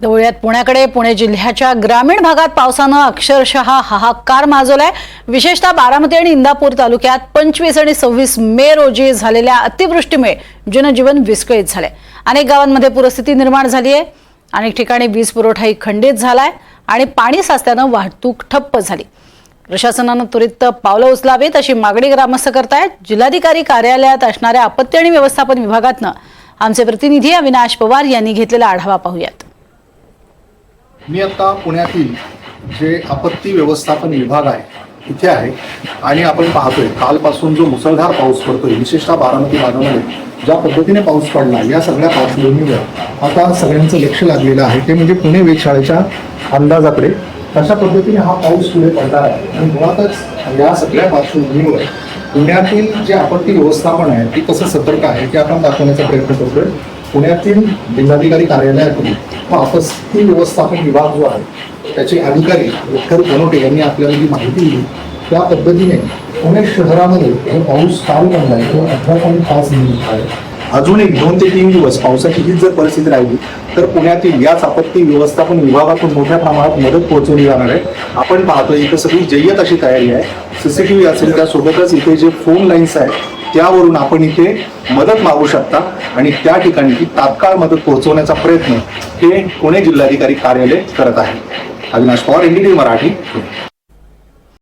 दवळ्यात पुण्याकडे पुणे जिल्ह्याच्या ग्रामीण भागात पावसानं अक्षरशः हाहाकार माजवलाय. विशेषतः बारामती आणि इंदापूर तालुक्यात पंचवीस आणि सव्वीस मे रोजी झालेल्या अतिवृष्टीमुळे जनजीवन विस्कळीत झालंय. अनेक गावांमध्ये पूरस्थिती निर्माण झाली आहे अनेक ठिकाणी वीज पुरवठाही खंडित झालाय आणि पाणी साचल्यानं वाहतूक ठप्प झाली. प्रशासनानं त्वरित पावलं उचलावीत अशी मागणी ग्रामस्थ करतायत. जिल्हाधिकारी कार्यालयात असणाऱ्या आपत्ती आणि व्यवस्थापन विभागातनं आमचे प्रतिनिधी अविनाश पवार यांनी घेतलेला आढावा पाहूयात. मी आता पुण्यातील जे आपत्ती व्यवस्थापन विभाग आहे इथे आहे आणि आपण पाहतोय कालपासून जो मुसळधार पाऊस पडतोय विशेषतः बारामती भागामध्ये ज्या पद्धतीने पाऊस पडला या सगळ्या पार्श्वभूमीवर आता सगळ्यांचं लक्ष लागलेलं आहे. ते म्हणजे पुणे वेधशाळेच्या अंदाजाकडे कशा पद्धतीने हा पाऊस पुढे पडणार आहे? आणि मुळातच या सगळ्या पार्श्वभूमीवर पुण्यातील जे आपत्ती व्यवस्थापन आहे ती कसं सतर्क आहे ते आपण दाखवण्याचा प्रयत्न करतोय. पुण्यातील जिल्हाधिकारी कार्यालयाकडून वापस ती व्यवस्थापन विभाग जो आहे त्याचे अधिकारी विठ्ठल कोनोटे यांनी आपल्याला जी माहिती दिली त्या पद्धतीने पुणे शहरामध्ये हे पाऊस काल पडला आहे. तो अठरा पॉईंट पाच मिनिट आहे. अजून एक दोन ते तीन दिवस पावसाची हीच जर परिस्थिती राहिली तर पुण्यातील याच आपत्ती व्यवस्थापन विभागातून मोठ्या प्रमाणात मदत पोहोचवली जाणार आहे. आपण पाहतो इथं सगळी जय्यत अशी तयारी आहे. सीसीटीव्ही असेल त्यासोबतच इथे जे फोन लाईन्स आहेत त्यावरून आपण इथे मदत मागू शकता आणि त्या ठिकाणी ती तात्काळ मदत पोहोचवण्याचा प्रयत्न हे पुणे जिल्हाधिकारी कार्यालय करत आहे. अविनाश पवार एनडीटी मराठी.